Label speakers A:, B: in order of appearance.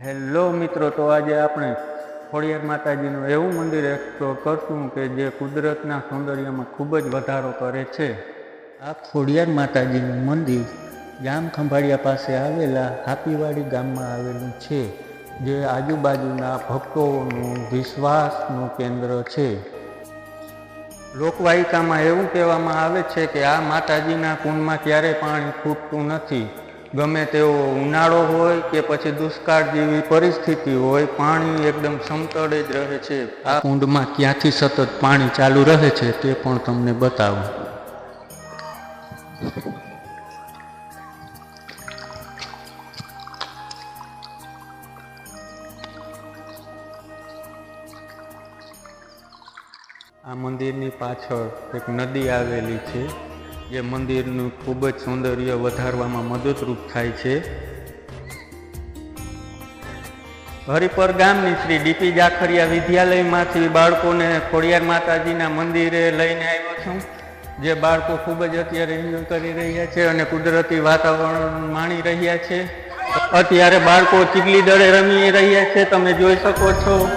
A: Hello મિત્રો, તો આજે આપણે ખોડિયાર માતાજીનું એવું મંદિર એક્સપ્લોર કરશું કે જે કુદરતના સૌંદર્યમાં ખૂબ જ વધારો કરે છે. આ ખોડિયાર માતાજીનું મંદિર જામ ખંભાળિયા પાસે આવેલા હાપીવાડી ગામમાં આવેલું છે, જે આજુબાજુના ભક્તોનું વિશ્વાસનું કેન્દ્ર છે. લોકવાયિકામાં એવું કહેવામાં આવે છે કે આ માતાજીના કુંડમાં ક્યારેય પાણી ખૂટતું નથી. ગમે તેવો ઉનાળો હોય કે પછી દુષ્કાળ જેવી પરિસ્થિતિ હોય, પાણી એકદમ સમતળે જ રહે છે. આ કુંડમાં ક્યાંથી સતત પાણી ચાલુ રહે છે તે પણ તમને બતાવું. આ મંદિરની પાછળ એક નદી આવેલી છે. જે મંદિરનું ખૂબ જ સૌંદર્ય વધારવામાં મદદરૂપ થાય છે. હરિપર ગામની શ્રી ડીપી જાખરિયા વિદ્યાલયમાંથી બાળકોને ખોડિયાર માતાજીના મંદિરે લઈને આવ્યો છું. જે બાળકો ખૂબ જ અત્યારે એન્જોય કરી રહ્યા છે અને કુદરતી વાતાવરણ માણી રહ્યા છે. અત્યારે બાળકો ચીગલી દળે રમી રહ્યા છે. તમે જોઈ શકો છો.